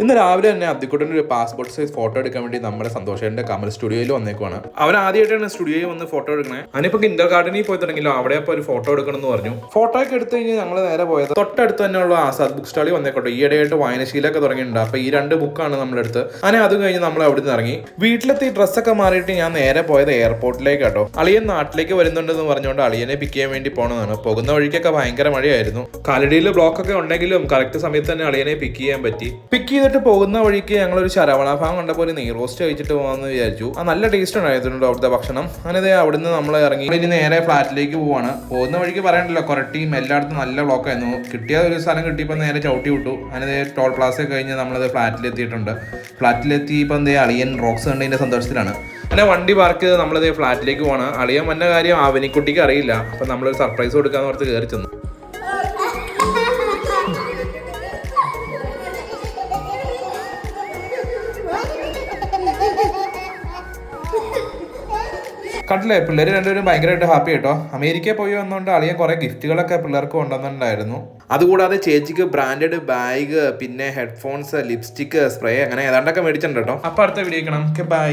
ഇന്ന് രാവിലെ തന്നെ അബ്ദിക്കുട്ടന്റെ ഒരു പാസ്പോർട്ട് സൈസ് ഫോട്ടോ എടുക്കാൻ വേണ്ടി നമ്മുടെ സന്തോഷന്റെ കമൽ സ്റ്റുഡിയോയിൽ വന്നേക്കുവാണ്. അവൻ ആദ്യമായിട്ടാണ് സ്റ്റുഡിയോയിൽ വന്ന് ഫോട്ടോ എടുക്കണേ. അതിനിപ്പോ കിൻഡർ ഗാർഡനിൽ പോയി തുടങ്ങിയല്ലോ അവിടെ അപ്പോൾ ഒരു ഫോട്ടോ എടുക്കണം എന്ന് പറഞ്ഞു. ഫോട്ടോ ഒക്കെ എടുത്തു കഴിഞ്ഞാൽ ഞങ്ങൾ നേരെ പോയത് തൊട്ടടുത്ത് തന്നെയുള്ള ആസാദ് ബുക്ക് സ്റ്റാളിൽ വന്നേക്കോട്ടെ. ഈയിടെയായിട്ട് വായനശീലൊക്കെ തുടങ്ങിയിട്ടുണ്ട്. അപ്പോൾ ഈ രണ്ട് ബുക്കാണ് നമ്മളെടുത്ത് അങ്ങനെ അത് കഴിഞ്ഞ് നമ്മൾ അവിടെ നിന്ന് ഇറങ്ങി വീട്ടിലെത്തി ഡ്രസ്സൊക്കെ മാറിയിട്ട് ഞാൻ നേരെ പോയത് എയർപോർട്ടിലേക്ക് കേട്ടോ അളിയൻ നാട്ടിലേക്ക് വരുന്നുണ്ടെന്ന് പറഞ്ഞുകൊണ്ട് അളിയനെ പിക്ക് ചെയ്യാൻ വേണ്ടി പോണതാണ്. പോകുന്ന വഴിക്കൊക്കെ ഭയങ്കര മഴയായിരുന്നു. കാലടിയിൽ ബ്ലോക്കൊക്കെ ഉണ്ടെങ്കിലും കറക്റ്റ് സമയത്ത് തന്നെ അളിയനെ പിക്ക് ചെയ്യാൻ പറ്റി. പിക്ക് ചെയ്തിട്ട് പോകുന്ന വഴിക്ക് ഞങ്ങളൊരു ശരവണ ഭാഗം കണ്ടപ്പോൾ ഒരു നെയ് റോസ്റ്റ് കഴിച്ചിട്ട് പോകാമെന്ന് വിചാരിച്ചു. ആ നല്ല ടേസ്റ്റ് ഉണ്ടായിരുന്നു അവിടുത്തെ ഭക്ഷണം. അങ്ങനെ അവിടുന്ന് നമ്മൾ ഇറങ്ങി. ഇനി നേരെ ഫ്ലാറ്റിലേക്ക് പോവാണ്. പോകുന്ന വഴിക്ക് പറയണ്ടല്ലോ കൊരട്ടിയും എല്ലായിടത്തും നല്ല ബ്ലോക്ക് ആയിരുന്നു. കിട്ടിയ ഒരു സ്ഥലം കിട്ടിയപ്പോൾ നേരെ ചവിട്ടി വിട്ടു. ദേ ടോൾ പ്ലാസ് കഴിഞ്ഞ് നമ്മളത് ഫ്ലാറ്റിലെത്തിയിട്ടുണ്ട്. ഫ്ലാറ്റിലെത്തി ഇപ്പം എന്തേ അളിയൻ റോക്സ് കണ്ടതിന്റെ സന്തോഷത്തിലാണ്. അങ്ങനെ വണ്ടി പാർക്ക് ചെയ്ത് നമ്മളത് ഫ്ലാറ്റിലേക്ക് പോകണം അളിയൻ വന്ന കാര്യം ആവനിക്കുട്ടിക്ക് അറിയില്ല. അപ്പം നമ്മളൊരു സർപ്രൈസ് കൊടുക്കാമെന്ന് ഓർത്ത് കയറി ചെന്നു. കണ്ടില്ലേ? പിള്ളേർ രണ്ടുപേരും ഭയങ്കരമായിട്ട് ഹാപ്പി കേട്ടോ അമേരിക്കയിൽ പോയി വന്നുകൊണ്ട് അളിയൻ കുറെ ഗിഫ്റ്റുകളൊക്കെ പിള്ളേർക്ക് കൊണ്ടുവന്നിട്ടുണ്ടായിരുന്നു. അതുകൂടാതെ ചേച്ചിക്ക് ബ്രാൻഡഡ് ബാഗ് പിന്നെ ഹെഡ്ഫോൺസ് ലിപ്സ്റ്റിക്ക് സ്പ്രേ അങ്ങനെ ഏതാണ്ടൊക്കെ മേടിച്ചിട്ടുണ്ട് കേട്ടോ. അപ്പൊ അടുത്ത വീഡിയോ ബൈ